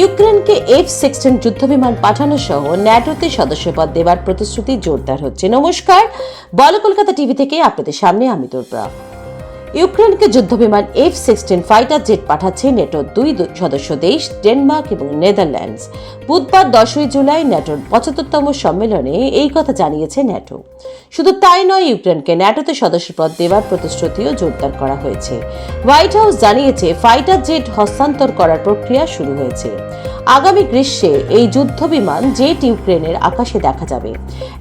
ইউক্রেনকে F sixteen যুদ্ধবিমান পাঠানো সহ ন্যাটোতে সদস্যপদ দেওয়ার প্রতিশ্রুতি জোরদার হচ্ছে। নমস্কার, বল কলকাতা টিভি থেকে আপনাদের সামনে আমি দুর্ব্রা ইউক্রেনকে যুদ্ধবিমান এফ সিক্সটিন ফাইটার জেট পাঠাচ্ছে নেটোর দুই সদস্য দেশ, ডেনমার্ক এবং নেদারল্যান্ডস। বুধবার দশই জুলাই ন্যাটোর পঁচাত্তরতম সম্মেলনে এই কথা জানিয়েছে ন্যাটো শুধু তাই নয়, ইউক্রেনকে ন্যাটোতে সদস্যপদ দেওয়ার প্রতিশ্রুতিও জোরদার করা হয়েছে। হোয়াইট হাউস জানিয়েছে ফাইটার জেট হস্তান্তর করার প্রক্রিয়া শুরু হয়েছে। আগামী গ্রীষ্মে এই যুদ্ধবিমান জেট ইউক্রেনের আকাশে দেখা যাবে।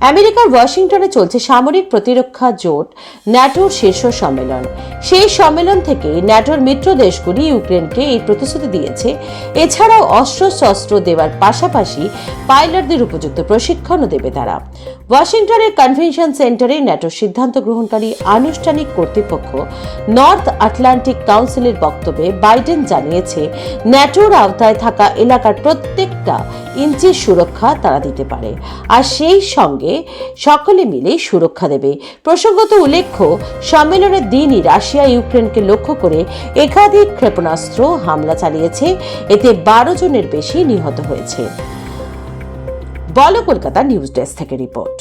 আমেরিকার ওয়াশিংটনে চলছে সামরিক প্রতিরক্ষা জোট ন্যাটোর শীর্ষ সম্মেলন। সেই সম্মেলন থেকে ন্যাটোর মিত্র দেশগুলি ইউক্রেনকে এই প্রতিশ্রুতি দিয়েছে। এছাড়াও অস্ত্র শস্ত্র দেওয়ার পাশাপাশি পাইলটদের উপযুক্ত প্রশিক্ষণও দেবে তারা। ওয়াশিংটনের কনভেনশন সেন্টারে ন্যাটোর সিদ্ধান্ত গ্রহণকারী আনুষ্ঠানিক কর্তৃপক্ষ নর্থ আটলান্টিক কাউন্সিলের বক্তব্যে বাইডেন জানিয়েছে, ন্যাটোর আওতায় থাকা এলাকার প্রত্যেকটা ইঞ্চি সুরক্ষা তারা দিতে পারে। আর সেই সঙ্গে সকলে মিলে সুরক্ষা দেবে। প্রসঙ্গত উল্লেখ্য, সম্মেলনের দিনই রাশিয়া ইউক্রেনকে লক্ষ্য করে একাধিক ক্ষেপণাস্ত্র হামলা চালিয়েছে। এতে বারো জনের বেশি নিহত হয়েছে। বলো কলকাতা নিউজ ডেস্ক থেকে রিপোর্ট।